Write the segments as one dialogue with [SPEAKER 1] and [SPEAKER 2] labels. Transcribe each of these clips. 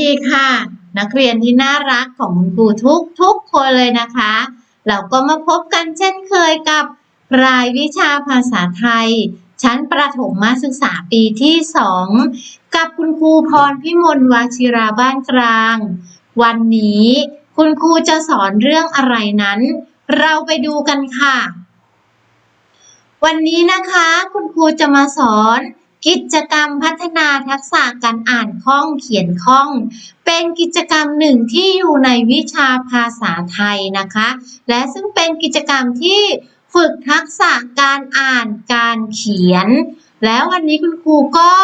[SPEAKER 1] ดีค่ะ นักเรียนที่น่ารักของคุณครูทุกทุกคนเลยนะคะ เราก็มาพบกันเช่นเคยกับรายวิชาภาษาไทย ชั้นประถมศึกษาปีที่สองกับคุณครูพรพิมลวชิราบ้านกลาง วันนี้คุณครูจะสอนเรื่องอะไรนั้น เราไปดูกันค่ะ วันนี้นะคะคุณครูจะมาสอน กิจกรรมพัฒนาทักษะการอ่านคล่องเขียนคล่อง เป็นกิจกรรมหนึ่งที่อยู่ในวิชาภาษาไทยนะคะ และซึ่งเป็นกิจกรรมที่ฝึกทักษะการอ่านการเขียน แล้ววันนี้คุณครูก็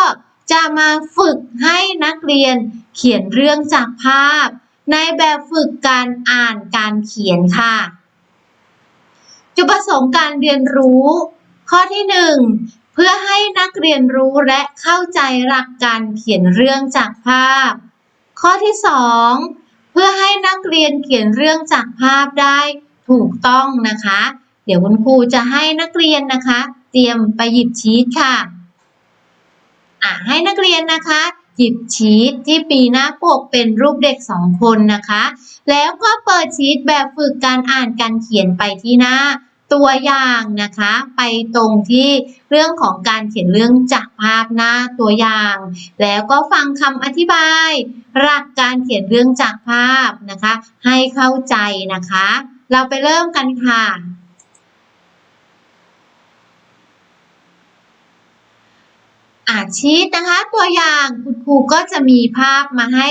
[SPEAKER 1] จะมาฝึกให้นักเรียนเขียนเรื่องจากภาพ ในแบบฝึกการอ่านการเขียนค่ะ จุดประสงค์การเรียนรู้ ข้อที่หนึ่ง เพื่อให้นักเรียนรู้และเข้าใจหลักการเขียนเรื่องจากภาพ ข้อที่สองเพื่อให้นักเรียนเขียนเรื่องจากภาพได้ถูกต้องนะคะ เดี๋ยวคุณครูจะให้นักเรียนนะคะ เตรียมไปหยิบชีตค่ะอะ ให้นักเรียนนะคะหยิบชีตที่ปีหน้าปกเป็นรูปเด็กสองคนนะคะ แล้วก็เปิดชีตแบบฝึกการอ่านการเขียนไปที่หน้า ตัวอย่างนะคะ ไปตรงที่เรื่องของการเขียนเรื่องจากภาพหน้าตัวอย่าง แล้วก็ฟังคำอธิบาย หลักการเขียนเรื่องจากภาพนะคะ ให้เข้าใจนะคะ เราไปเริ่มกันค่ะอาชีพนะคะตัวอย่างคุณครูก็จะมีภาพมาให้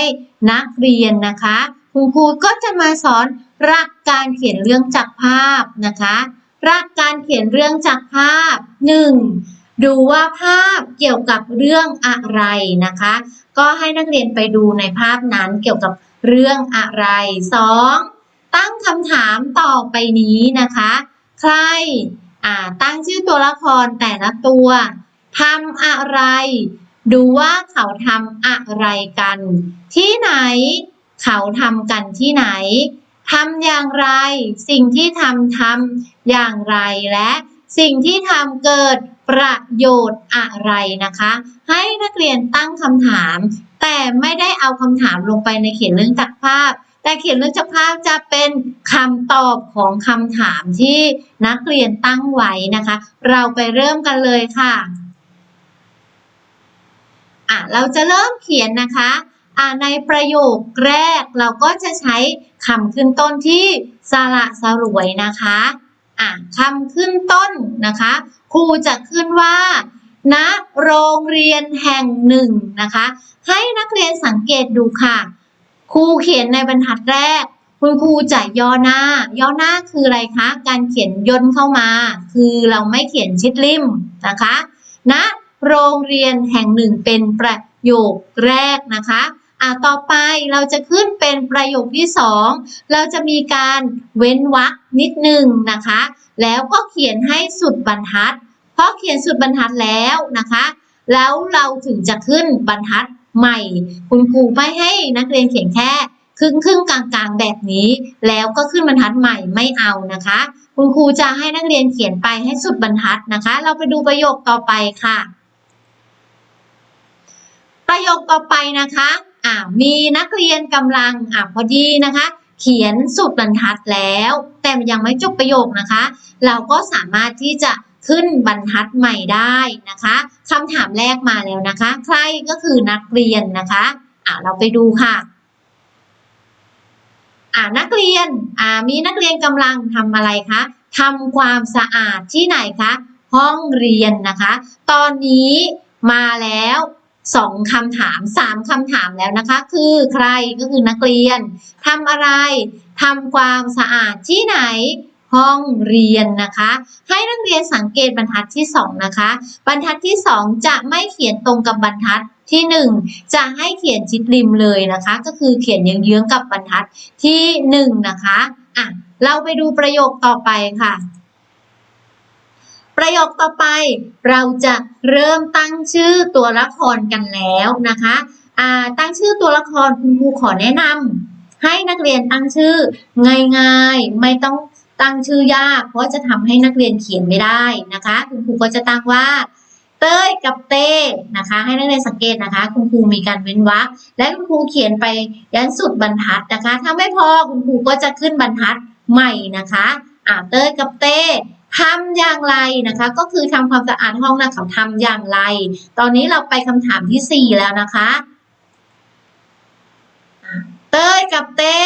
[SPEAKER 1] นักเรียนนะคะ คุณครูก็จะมาสอนหลักการเขียนเรื่องจากภาพนะคะ หลักการเขียนเรื่องจากภาพ 1. ดูว่าภาพเกี่ยวกับเรื่องอะไรนะคะ ก็ให้นักเรียนไปดูในภาพนั้นเกี่ยวกับเรื่องอะไร 2. ตั้งคำถามต่อไปนี้นะคะ ใครอ่าตั้งชื่อตัวละครแต่ละตัวทำอะไร ดูว่าเขาทำอะไรกัน ที่ไหน เขาทำกันที่ไหน ทำอย่างไร สิ่งที่ทำทำอย่างไรและสิ่งที่ทำเกิดประโยชน์อะไรนะคะ ให้นักเรียนตั้งคำถาม แต่ไม่ได้เอาคำถามลงไปในเขียนเรื่องจากภาพ แต่เขียนเรื่องจากภาพจะเป็นคำตอบของคำถามที่นักเรียนตั้งไว้นะคะ เราไปเริ่มกันเลยค่ะอะ เราจะเริ่มเขียนนะคะอ่าในประโยคแรกเราก็จะใช้ คำขึ้นต้นที่สระสรวยนะคะอะคำขึ้นต้นนะคะ ครูจะขึ้นว่าณโรงเรียนแห่งหนึ่งนะคะ ให้นักเรียนสังเกตดูค่ะ ครูเขียนในบรรทัดแรก คุณครูจะย่อหน้า ย่อหน้าคืออะไรคะ การเขียนย่นเข้ามา คือเราไม่เขียนชิดริมนะคะณโรงเรียนแห่งหนึ่งเป็นประโยคแรกนะคะ อ่าต่อไปเราจะขึ้นเป็นประโยคที่สองเราจะมีการเว้นวรรคนิดนึงนะคะ แล้วก็เขียนให้สุดบรรทัดพอเขียนสุดบรรทัดแล้วนะคะ แล้วเราถึงจะขึ้นบรรทัดใหม่ คุณครูไม่ให้นักเรียนเขียนแค่ครึ่งครึ่งกลางกลางแบบนี้ แล้วก็ขึ้นบรรทัดใหม่ไม่เอานะคะ คุณครูจะให้นักเรียนเขียนไปให้สุดบรรทัดนะคะ เราไปดูประโยคต่อไปค่ะ ประโยคต่อไปนะคะ อ่ามีนักเรียนกำลังอ่าพอดีนะคะ เขียนสุดบรรทัดแล้ว แต่ยังไม่จบประโยคนะคะ เราก็สามารถที่จะขึ้นบรรทัดใหม่ได้นะคะคำถามแรกมาแล้วนะคะ ใครก็คือนักเรียนนะคะอ่าเราไปดูค่ะอ่านักเรียนอ่ามีนักเรียนกำลังทำอะไรคะทำความสะอาดที่ไหนคะห้องเรียนนะคะ ตอนนี้มาแล้ว สองคำถามสามคำถามแล้วนะคะ คือใครก็คือนักเรียนทำอะไรทำความสะอาดที่ไหนห้องเรียนนะคะ ให้นักเรียนสังเกตบรรทัดที่สองนะคะ บรรทัดที่สองจะไม่เขียนตรงกับบรรทัดที่หนึ่งจะให้เขียนชิดริมเลยนะคะ ก็คือเขียนเยื้องๆกับบรรทัดที่หนึ่งนะคะอะเราไปดูประโยคต่อไปค่ะ ประโยคต่อไป เราจะเริ่มตั้งชื่อตัวละครกันแล้วนะคะตั้งชื่อตัวละครคุณครูขอแนะนำให้นักเรียนตั้งชื่อง่ายๆ ไม่ต้องตั้งชื่อยาก เพราะจะทำให้นักเรียนเขียนไม่ได้นะคะ คุณครูก็จะตั้งว่าเตต้ยกับเต้นะคะ ให้นักเรียนสังเกตนะคะ คุณครูมีการเว้นวรรคและคุณครูเขียนไปยันสุดบรรทัดนะคะ ถ้าไม่พอคุณครูก็จะขึ้นบรรทัดใหม่นะคะอ่าเต้ยกับเต้ ทำอย่างไรนะคะ ก็คือทำความสะอาดห้องนะเขาทำอย่างไร ตอนนี้เราไปคำถามที่สี่แล้วนะคะ เต้ยกับเต้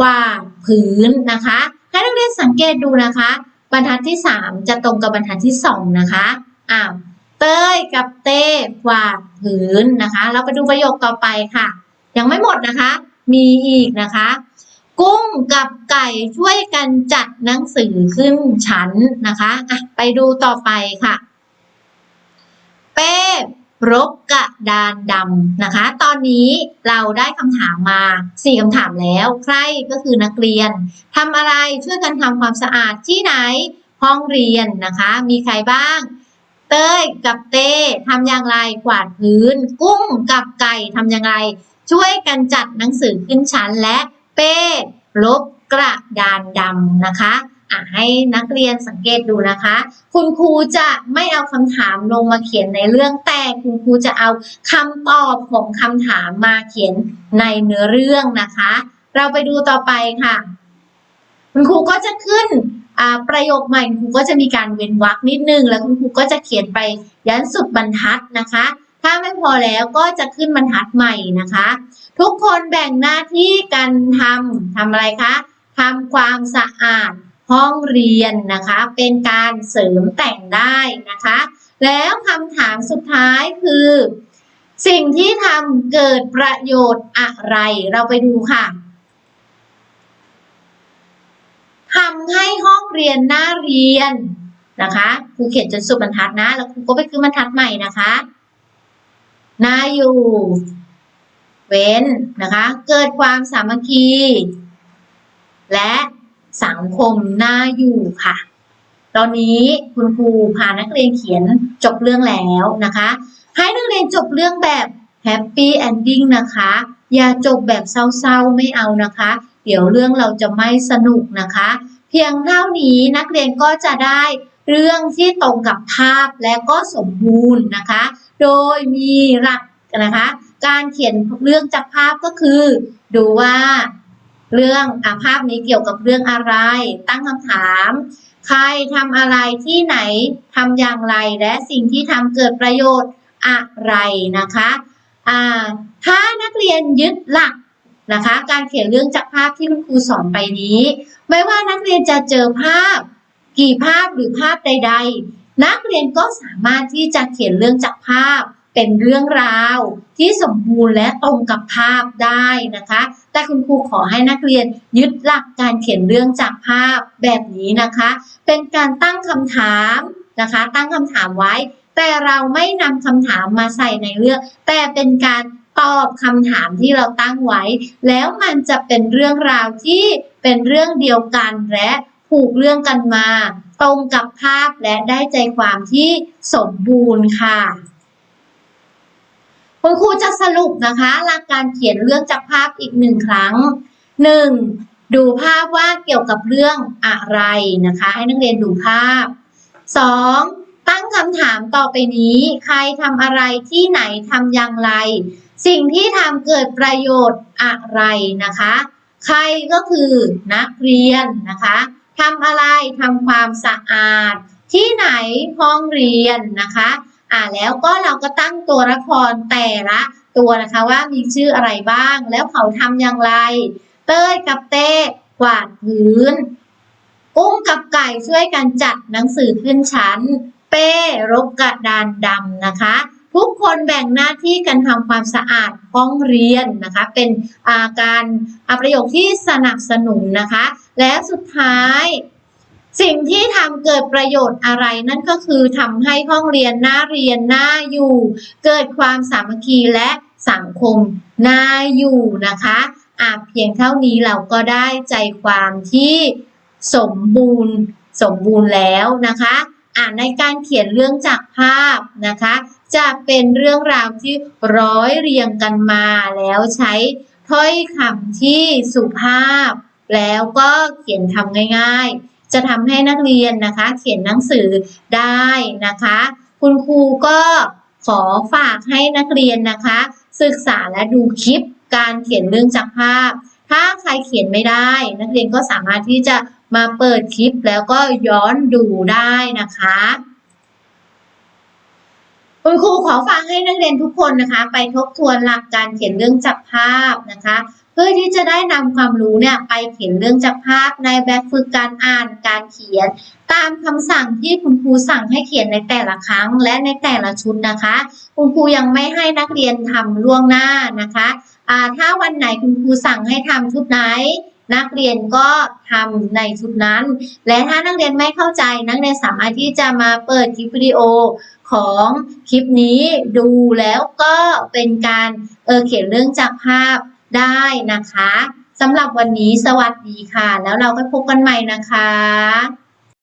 [SPEAKER 1] กวาดพื้นนะคะ ให้นักเรียนสังเกตดูนะคะ บรรทัดที่สามจะตรงกับบรรทัดที่สองนะคะอ้าวเต้ยกับเต้กวาดพื้นนะคะ เราไปดูประโยคต่อไปค่ะ ยังไม่หมดนะคะ มีอีกนะคะ กุ้งกับไก่ช่วยกันจัดหนังสือขึ้นชั้นนะคะอะไปดูต่อไปค่ะ เป้รบกระดานดำนะคะ ตอนนี้เราได้คำถามมาสี่คำถามแล้ว ใครก็คือนักเรียนทำอะไรช่วยกันทำความสะอาดที่ไหนห้องเรียนนะคะ มีใครบ้าง เต้ยกับเต้ทำอย่างไรกวาดพื้น กุ้งกับไก่ทำอย่างไร ช่วยกันจัดหนังสือขึ้นชั้นและ เป้ลบกระดานดำนะคะอะให้นักเรียนสังเกตดูนะคะ คุณครูจะไม่เอาคำถามลงมาเขียนในเรื่องแต่คุณครูจะเอาคำตอบของคำถามมาเขียนในเนื้อเรื่องนะคะ เราไปดูต่อไปค่ะ คุณครูก็จะขึ้นอ่าประโยคใหม่คุณครูก็จะมีการเว้นวรรคนิดนึง แล้วคุณครูก็จะเขียนไปยันสุดบรรทัดนะคะ ถ้าไม่พอแล้วก็จะขึ้นบรรทัดใหม่นะคะ ทุกคนแบ่งหน้าที่กันทำทำอะไรคะทำความสะอาดห้องเรียนนะคะ เป็นการเสริมแต่งได้นะคะ แล้วคำถามสุดท้ายคือ สิ่งที่ทำเกิดประโยชน์อะไร เราไปดูค่ะทำให้ห้องเรียนน่าเรียนนะคะครูเขียนจนสุดบรรทัดนะ แล้วครูก็ไปขึ้นบรรทัดใหม่นะคะ น่าอยู่ เว้นนะคะ เกิดความสามัคคี และสังคมน่าอยู่ค่ะ ตอนนี้คุณครูพานักเรียนเขียนจบเรื่องแล้วนะคะ ให้นักเรียนจบเรื่องแบบแฮปปี้แอนดิ้งนะคะ อย่าจบแบบเศร้าๆไม่เอานะคะ เดี๋ยวเรื่องเราจะไม่สนุกนะคะ เพียงเท่านี้นักเรียนก็จะได้ เรื่องที่ตรงกับภาพและก็สมบูรณ์นะคะ โดยมีหลักนะคะ การเขียนเรื่องจากภาพก็คือ ดูว่าเรื่องอาภาพนี้เกี่ยวกับเรื่องอะไร ตั้งคำถาม ใครทำอะไรที่ไหนทำอย่างไรและสิ่งที่ทำเกิดประโยชน์อะไรนะคะอ่าถ้านักเรียนยึดหลักนะคะ การเขียนเรื่องจากภาพที่คุณครูสอนไปนี้ ไม่ว่านักเรียนจะเจอภาพ กี่ภาพหรือภาพใด ๆ นักเรียนก็สามารถที่จะเขียนเรื่องจากภาพเป็นเรื่องราวที่สมบูรณ์และตรงกับภาพได้นะคะ แต่คุณครูขอให้นักเรียนยึดหลักการเขียนเรื่องจากภาพแบบนี้นะคะ เป็นการตั้งคำถามนะคะ ตั้งคำถามไว้ แต่เราไม่นำคำถามมาใส่ในเรื่อง แต่เป็นการตอบคำถามที่เราตั้งไว้ แล้วมันจะเป็นเรื่องราวที่เป็นเรื่องเดียวกันและ ผูกเรื่องกันมา ตรงกับภาพและได้ใจความที่สมบูรณ์ค่ะ คุณครูจะสรุปนะคะหลักการเขียนเรื่องจากภาพอีกหนึ่งครั้ง 1. ดูภาพว่าเกี่ยวกับเรื่องอะไรนะคะ ให้นักเรียนดูภาพ 2. ตั้งคำถามต่อไปนี้ ใครทำอะไรที่ไหนทำอย่างไร สิ่งที่ทำเกิดประโยชน์อะไรนะคะใครก็คือนักเรียนนะคะ ทำอะไรทำความสะอาด ที่ไหนห้องเรียนนะคะอ่าแล้วก็เราก็ตั้งตัวละครแต่ละตัวนะคะว่ามีชื่ออะไรบ้าง แล้วเขาทำอย่างไร เต้ยกับเต้กวาดพื้น กุ้งกับไก่ช่วยกันจัดหนังสือขึ้นชั้น เป้รบกระดานดำนะคะ ทุกคนแบ่งหน้าที่กันทำความสะอาดห้องเรียนนะคะ เป็นอาการอาประโยคที่สนับสนุนนะคะ และสุดท้าย สิ่งที่ทำเกิดประโยชน์อะไรนั่นก็คือทำให้ห้องเรียนน่าเรียนน่าอยู่ เกิดความสามัคคีและสังคมน่าอยู่นะคะอาเพียงเท่านี้เราก็ได้ใจความที่สมบูรณ์สมบูรณ์แล้วนะคะอ่านในการเขียนเรื่องจากภาพนะคะ จะเป็นเรื่องราวที่ร้อยเรียงกันมาแล้วใช้ถ้อยคำที่สุภาพ แล้วก็เขียนทำง่าย ๆ จะทำให้นักเรียนนะคะ เขียนหนังสือได้นะคะ คุณครูก็ขอฝากให้นักเรียนนะคะ ศึกษาและดูคลิปการเขียนเรื่องจากภาพ ถ้าใครเขียนไม่ได้ นักเรียนก็สามารถที่จะมาเปิดคลิปแล้วก็ย้อนดูได้นะคะ คุณครูขอฝากให้นักเรียนทุกคนนะคะ ไปทบทวนหลักการเขียนเรื่องจับภาพนะคะ เพื่อที่จะได้นำความรู้เนี่ยไปเขียนเรื่องจับภาพในแบบฝึกการอ่านการเขียน ตามคำสั่งที่คุณครูสั่งให้เขียนในแต่ละครั้ง และในแต่ละชุดนะคะ คุณครูยังไม่ให้นักเรียนทำล่วงหน้านะคะอ่าถ้าวันไหนคุณครูสั่งให้ทำชุดไหน นักเรียนก็ทำในชุดนั้น และถ้านักเรียนไม่เข้าใจ นักเรียนสามารถที่จะมาเปิดคลิปวิดีโอของคลิปนี้ดูแล้วก็เป็นการเออเขียนเรื่องจากภาพได้นะคะสำหรับวันนี้สวัสดีค่ะ แล้วเราก็พบกันใหม่นะคะ